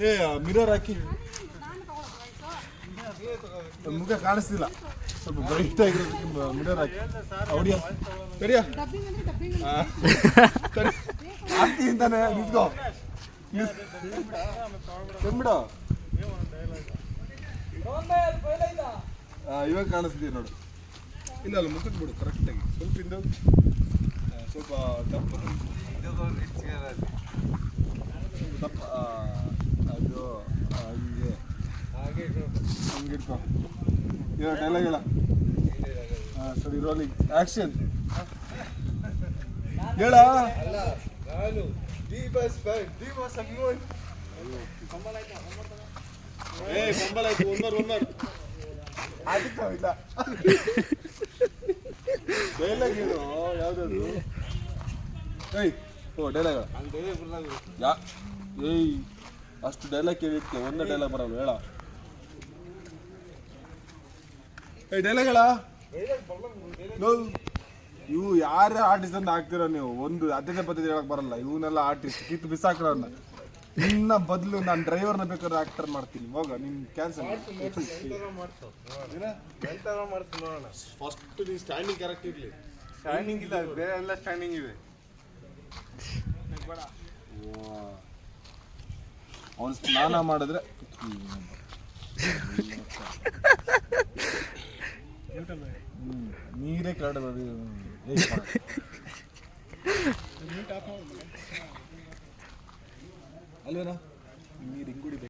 ಏ ಮಿರರ್ ಹಾಕಿ. ಮುಖ ಕಾಣಿಸ್ತಿಲ್ಲ. ಸ್ವಲ್ಪ ಬ್ರೈಟ್ ಆಗಿರೋದಕ್ಕೆ ಮಿರರ್ ಹಾಕಿ. ಅವಡಿಯ ಕರಿಯ ಆಗ್ತಿಂತಾನೆ ನಿಂತ್ಕೋ. ಕೆಮ್ಬಿಡ ಇವಾಗ ಕಾಣಿಸ್ತೀವಿ ನೋಡು. ಇಲ್ಲ ಅಲ್ಲ ಮುಖಕ್ಕೆ ಬಿಡು ಕರೆಕ್ಟಾಗಿ ಸ್ವಲ್ಪ ಹಿಂದೆ ಸ್ವಲ್ಪ ದಪ್ಪ ಸ್ವಲ್ಪ ದಪ್ಪ ಆ, ಅದು ಆ, ಹಿಂಗೆ ಡೈಲಾಗ್ ಹೇಳ. ಹಾಂ ಸರಿ ರೋಲಿಂಗ್ ಆ್ಯಕ್ಷನ್ ಹೇಳ. ಏ ಕಂಬಲ್ ಆಯ್ತು. ಒನ್ ಮೋರ್ ಒನ್ ಮೋರ್ ಅದಕ್ಕೆ ಇಲ್ಲ. ಡೈಲಾಗ್ ಏನು ಯಾವ್ದಾದ್ರು ಏಯ್ ಓ ಡೈಲಾಗ್. ಯಾ ಏಯ್ ಅಷ್ಟು ಡೈಲಾಗ್ ಕೇಳಿರ್ತೀವಿ ಒಂದೇ ಡೈಲಾಗ್ ಬರಲ್ಲ ಹೇಳ. ಹೇಳ ಇವು ಯಾರೇ ಆರ್ಟಿಸ್ಟ್ ಅಂತ ಹಾಕ್ತೀರ ನೀವು? ಒಂದು ಅದೇ ಪದ್ಧತಿ ಹೇಳಕ್ ಬರಲ್ಲ. ಇವನ್ನೆಲ್ಲ ಆರ್ಟಿಸ್ಟ್ ಕಿತ್ತು ಬಿಸಾಕ್ರವ್ರನ್ನ ನಿನ್ನ ಬದಲು ನಾನು ಡ್ರೈವರ್ನ ಬೇಕಾದ್ರೆ ಆಕ್ಟರ್ ಮಾಡ್ತೀನಿ. ಹೋಗ ನಿನ್ ಕ್ಯಾನ್ಸಲ್ ಫಸ್ಟ್ ನೀ ಸ್ಟ್ಯಾಂಡಿಂಗ್ ಕ್ಯಾರೆಕ್ಟರ್ ಇರ್ಲಿ. ಸ್ಟ್ಯಾಂಡಿಂಗ್ ಇಲ್ಲ ಬೇರೆ ಎಲ್ಲ ಸ್ಟ್ಯಾಂಡಿಂಗ್ ಇದೆ. ಅವನು ಸ್ನಾನ ಮಾಡಿದ್ರೆ ನೀರೇ ಕರಡ ಅಲ್ವೇನಾ? ನೀರು ಹಿಂಗುಡಿಬೇಕು